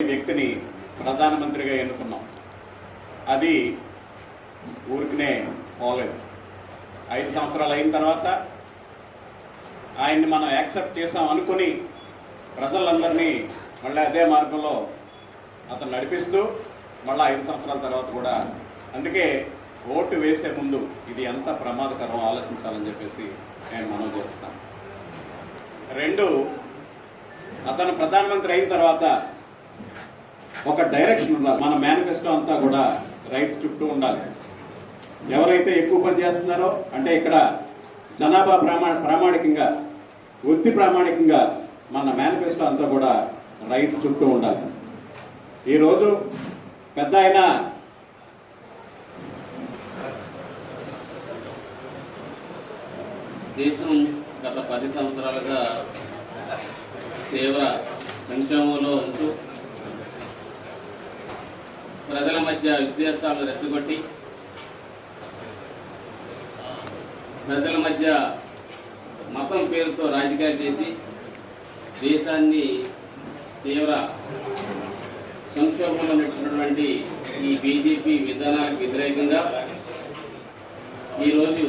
వ్యక్తిని ప్రధానమంత్రిగా ఎన్నుకున్నాం. అది ఊరికనే పోలేదు ఐదు సంవత్సరాలు అయిన తర్వాత ఆయన్ని మనం యాక్సెప్ట్ చేసాం అనుకుని ప్రజలందరినీ మళ్ళీ అదే మార్గంలో అతను నడిపిస్తూ మళ్ళీ ఐదు సంవత్సరాల తర్వాత కూడా అందుకే ఓటు వేసే ముందు ఇది ఎంత ప్రమాదకరం ఆలోచించాలని చెప్పేసి నేను మనం చేస్తాను రెండు అతను ప్రధానమంత్రి అయిన తర్వాత ఒక డైరెక్షన్ ఉండాలి. మన మేనిఫెస్టో అంతా కూడా రైతు చుట్టూ ఉండాలి. ఎవరైతే ఎక్కువ పని చేస్తున్నారో అంటే ఇక్కడ జనాభా ప్రామా ప్రామాణికంగా వృత్తి ప్రామాణికంగా మన మేనిఫెస్టో అంతా కూడా రైతు చుట్టూ ఉండాలి. ఈరోజు పెద్ద ఆయన దేశం గత పది సంవత్సరాలుగా తీవ్ర సంక్షేమంలో ఉంటూ ప్రజల మధ్య విద్వేషాలను రెచ్చగొట్టి ప్రజల మధ్య మతం పేరుతో రాజకీయాలు చేసి దేశాన్ని తీవ్ర సంక్షోభంలో నడిచినటువంటి ఈ బీజేపీ విధానాలకు వ్యతిరేకంగా ఈరోజు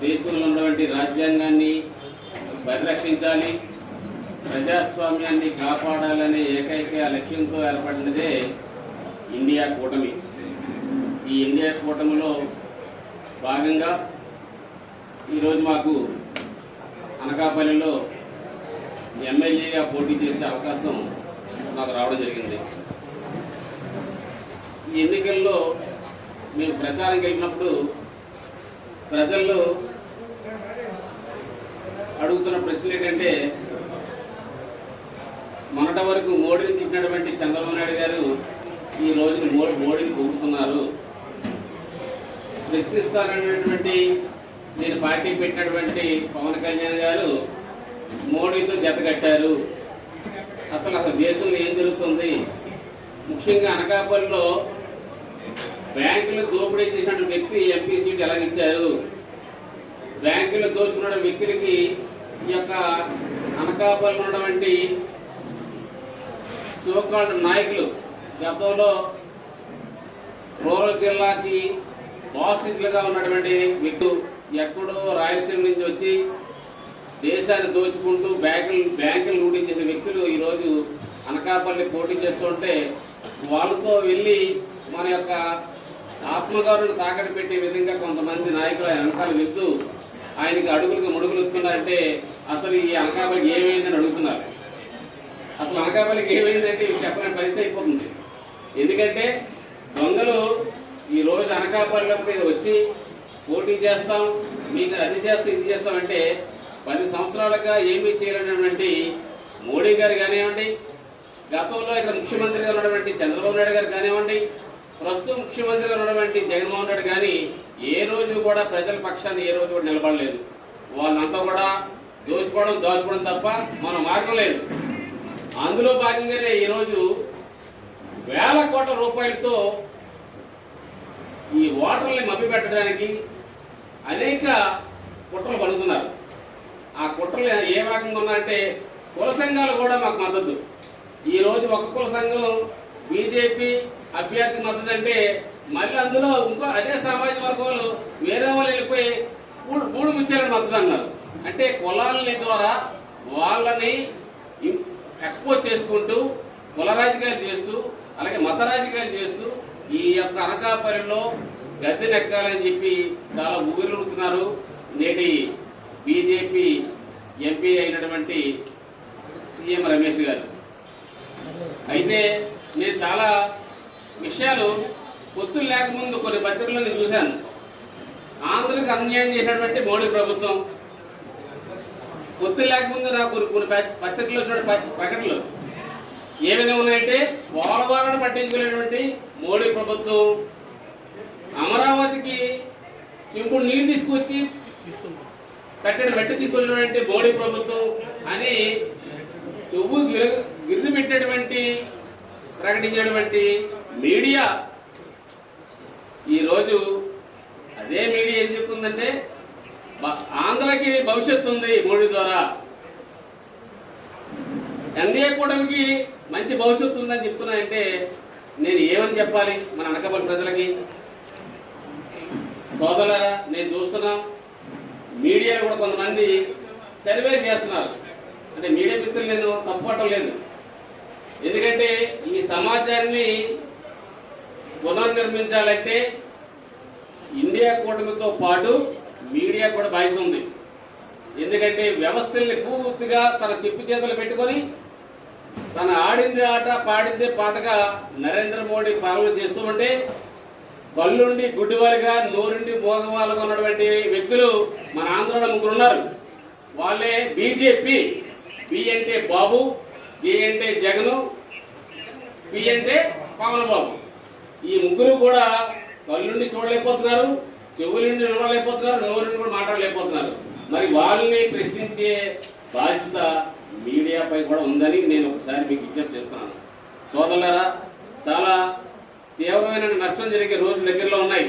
దేశంలో ఉన్నటువంటి రాజ్యాంగాన్ని పరిరక్షించాలి ప్రజాస్వామ్యాన్ని కాపాడాలనే ఏకైక లక్ష్యంతో ఏర్పడినదే ఇండియా కూటమి. ఈ ఇండియా కూటమిలో భాగంగా ఈరోజు మాకు అనకాపల్లిలో ఎమ్మెల్యేగా పోటీ చేసే అవకాశం మాకు రావడం జరిగింది. ఈ ఎన్నికల్లో మేము ప్రచారం వెళ్ళినప్పుడు ప్రజల్లో అడుగుతున్న ప్రశ్నలు ఏంటంటే మొన్నటి వరకు మోడీని తిట్టినటువంటి చంద్రబాబు నాయుడు గారు ఈ రోజున మోడీ మోడీని పొగుడుతున్నారు. ప్రశ్నిస్తానన్నటువంటి నేను పార్టీ పెట్టినటువంటి పవన్ కళ్యాణ్ గారు మోడీతో జతగట్టారు అసలు అసలు దేశంలో ఏం జరుగుతుంది? ముఖ్యంగా అనకాపల్లిలో బ్యాంకులు దోపిడీ చేసినటువంటి వ్యక్తి ఎంపీ సీట్ ఎలాగిచ్చారు? బ్యాంకులు దోచుకున్న వ్యక్తులకి ఈ యొక్క అనకాపల్లి ఉన్నటువంటి సోకాల్డ్ నాయకులు గతంలో రూరల్ జిల్లాకి బాసిట్లుగా ఉన్నటువంటి వ్యక్తులు ఎక్కడో రాయలసీమ నుంచి వచ్చి దేశాన్ని దోచుకుంటూ బ్యాంకులు బ్యాంకులు లూటీ వ్యక్తులు ఈరోజు అనకాపల్లి పోటీ చేస్తుంటే వాళ్ళతో వెళ్ళి మన యొక్క ఆత్మగౌరవను తాకట్టు పెట్టే విధంగా కొంతమంది నాయకులు ఆయన వెనకాల వెళ్తూ ఆయనకి అడుగులకు ముడుగులు వస్తున్నారంటే అసలు ఈ అనకాపల్లికి ఏమైందని అడుగుతున్నారు. అసలు అనకాపల్లికి ఏమైందంటే ఇది చెప్పలేని పరిస్థితి అయిపోతుంది. ఎందుకంటే దొంగలు ఈ రోజు అనకాపల్లిలోకి వచ్చి పోటీ చేస్తాం మీకు అది చేస్తాం ఇది చేస్తాం అంటే పది సంవత్సరాలుగా ఏమీ చేయలేనటువంటి మోడీ గారు కానివ్వండి గతంలో ఇక్కడ ముఖ్యమంత్రిగా ఉన్నటువంటి చంద్రబాబు నాయుడు గారు కానివ్వండి ప్రస్తుతం ముఖ్యమంత్రిగా ఉన్నటువంటి జగన్మోహన్ రెడ్డి కానీ ఏ రోజు కూడా ప్రజల పక్షాన్ని ఏ రోజు కూడా నిలబడలేదు. వాళ్ళంతా కూడా దోచుకోవడం దోచుకోవడం తప్ప మన మార్గం లేదు. అందులో భాగంగానే ఈరోజు వేల కోట్ల రూపాయలతో ఈ ఓటర్ని మభ్యపెట్టడానికి అనేక కుట్రలు పడుతున్నారు. ఆ కుట్రలు ఏ రకంగా ఉన్నారంటే కుల సంఘాలు కూడా మాకు మద్దతు. ఈరోజు ఒక కుల సంఘం బీజేపీ అభ్యర్థి మద్దతు అంటే మళ్ళీ అందులో ఇంకో అదే సామాజిక వర్గంలో వేరే వాళ్ళు వెళ్ళిపోయి గూడు గూడు ముచ్చాలని మద్దతు అన్నారు. అంటే కులాలని ద్వారా వాళ్ళని ఎక్స్పోజ్ చేసుకుంటూ కుల రాజకీయాలు చేస్తూ అలాగే మత రాజకీయాలు చేస్తూ ఈ యొక్క అనకాపల్లిలో గద్దెనెక్కాలని చెప్పి చాలా ఊగిలుగుతున్నారు నేటి బీజేపీ ఎంపీ అయినటువంటి సీఎం రమేష్ గారు. అయితే నేను చాలా విషయాలు పొత్తులు లేకముందు కొన్ని పత్రికలను నేను చూశాను. ఆంధ్రకి అన్యాయం చేసినటువంటి మోడీ ప్రభుత్వం. పొత్తులు లేకముందు నాకు కొన్ని కొన్ని పత్రికలు పత్రికల్లో వచ్చిన ప్రకటనలు. ఏ విధంగా ఉన్నాయంటే పోలవరాన్ని పట్టించుకునేటువంటి మోడీ ప్రభుత్వం అమరావతికి చెంపుడు నీళ్ళు తీసుకొచ్చి కట్టెడు మెట్టు తీసుకొచ్చినటువంటి మోడీ ప్రభుత్వం అని చెవు గిర- గిర్రు పెట్టినటువంటి ప్రకటించినటువంటి మీడియా ఈరోజు అదే మీడియా ఏం చెప్తుందంటే ఆంధ్రకి భవిష్యత్తు ఉంది మోడీ ద్వారా. ఎన్డీఏ కూటమికి మంచి భవిష్యత్తు ఉందని చెప్తున్నాయంటే నేను ఏమని చెప్పాలి మన అనకాపల్లి ప్రజలకి? సోదరులరా నేను చూస్తున్నాం మీడియాలో కూడా కొంతమంది సర్వే చేస్తున్నారు. అంటే మీడియా మిత్రులు నేను తప్పటం లేదు. ఎందుకంటే ఈ సమాజాన్ని పునర్నిర్మించాలంటే ఇండియా కూటమితో పాటు మీడియా కూడా బాధ్యత ఉంది. ఎందుకంటే వ్యవస్థల్ని పూర్తిగా తన చెప్పు చేతులు పెట్టుకొని తన ఆడింది ఆట పాడిందే పాటగా నరేంద్ర మోడీ పాలన చేస్తూ ఉంటే కళ్ళుండి గుడ్డివారిగా నోరుండి మోగవాలుగా ఉన్నటువంటి వ్యక్తులు మన ఆంధ్రలో ముగ్గురు ఉన్నారు. వాళ్ళే బీజేపీ బి అంటే బాబు జే అంటే జగను పి అంటే పవన్ బాబు ఈ ముగ్గురు కూడా కళ్ళుండి చూడలేకపోతున్నారు చెవులుండి నిలవలేకపోతున్నారు నోరుండి కూడా మాట్లాడలేకపోతున్నారు. మరి వాళ్ళని ప్రశ్నించే బాధ్యత మీడియాపై కూడా ఉందని నేను ఒకసారి మీకు విజ్ఞప్తి చేస్తున్నాను. సోదరులరా చాలా తీవ్రమైన నష్టం జరిగే రోజులు దగ్గరలో ఉన్నాయి.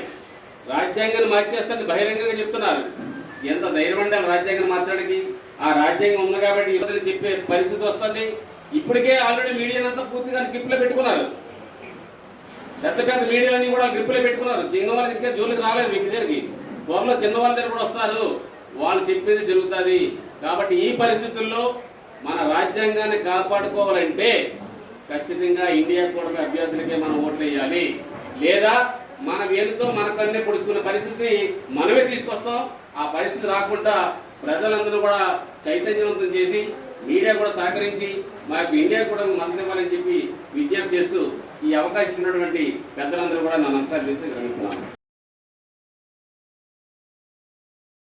రాజ్యాంగాన్ని మార్చేస్తారని బహిరంగంగా చెప్తున్నారు. ఎంత ధైర్యం అంటే రాజ్యాంగం మార్చడానికి? ఆ రాజ్యాంగం ఉంది కాబట్టి యువతలు చెప్పే పరిస్థితి వస్తుంది. ఇప్పటికే ఆల్రెడీ మీడియానంతా పూర్తిగా గ్రిప్లో పెట్టుకున్నారు. పెద్ద పెద్ద మీడియాలన్నీ కూడా గ్రిప్లో పెట్టుకున్నారు. చిన్న వాళ్ళ దగ్గర జోలికి రాలేదు మీకు దగ్గరికి. త్వరలో చిన్న వాళ్ళ దగ్గర కూడా వస్తారు. వాళ్ళు చెప్పేది జరుగుతుంది. కాబట్టి ఈ పరిస్థితుల్లో మన రాజ్యాంగాన్ని కాపాడుకోవాలంటే ఖచ్చితంగా ఇండియా కూటమి అభ్యర్థులకే మనం ఓట్లు వేయాలి లేదా మన వేలుతో మనకన్నే పొడుచుకున్న పరిస్థితి మనమే తీసుకొస్తాం. ఆ పరిస్థితి రాకుండా ప్రజలందరూ కూడా చైతన్యవంతం చేసి మీడియా కూడా సహకరించి మాకు ఇండియా కూడా మద్దతు ఇవ్వాలని చెప్పి విజ్ఞప్తి చేస్తూ ఈ అవకాశం ఉన్నటువంటి పెద్దలందరూ కూడా నా నమస్కారం తెలిసి గ్రహిస్తున్నాను